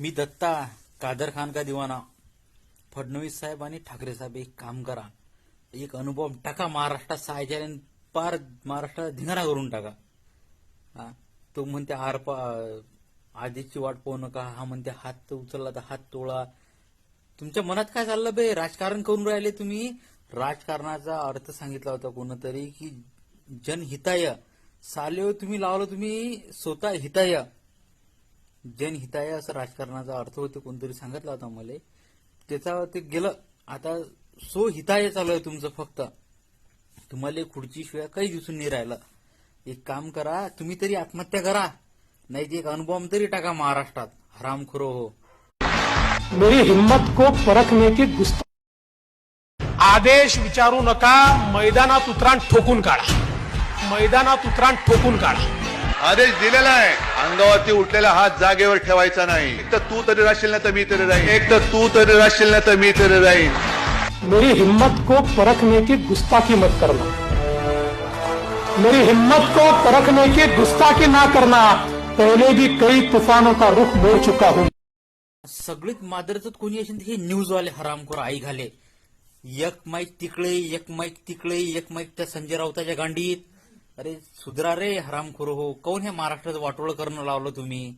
मी दत्ता कादर खान का दिवाना? फडणवीस साहेब आणि ठाकरे साहेब एक काम करा. एक अनुभव टाका महाराष्ट्रात सायच्या पार महाराष्ट्राला धिंगाणा करून टाका. हा? तो म्हणते आर आधीची वाट पाहू नका. हा म्हणते हात उचलला तर हात तोळा तुमच्या मनात काय चाललं बे? राजकारण करून राहिले तुम्ही. राजकारणाचा अर्थ सांगितला होता कोणतरी की जनहिताय. सालेव तुम्ही लावलं तुम्ही स्वतः हिताय. जनहिताय असं राजकारणाचा अर्थ होते कोणतरी सांगितला होता मला. त्याचा ते गेलं. आता सो हिताय चालू आहे तुमचं फक्त. तुम्हाला खुर्ची शिवाय काही दिसून नाही राहिलं. एक काम करा तुम्ही तरी आत्महत्या करा. नाही ते एक अनुभव तरी टाका महाराष्ट्रात. हरामखोरो हो. मेरी हिम्मत को परखने की गुस्ता आदेश विचारू नका. मैदानात उतराण ठोकून काढा. मैदानात उतराण ठोकून काढा. आदेश दिलेला आहे. अंगावरती उठलेला हात जागेवर ठेवायचा नाही. एक तर तू तरी राहशील ना तर मी तरी राहीन एक तर तू तरी राहशील ना तर मी तरी राहीन मेरी हिम्मत को परखने की गुस्ताखी मत करना. मेरी हिम्मत को परखने की गुस्ताखी ना करना. पहले भी कई तूफानों का रुख मोड़ चुका हूं. सगळीत मादरच कोणी असेल हे न्यूजवाले हरामखोर आई घाले. एक माईक तिकडे एक माईक तिकडे एक माईक त्या संजय राऊताच्या गांडीत. अरे सुधरा रे हरामखोर हो. कौन हे महाराष्ट्राचं वाटोळ करणं लावलं तुम्ही?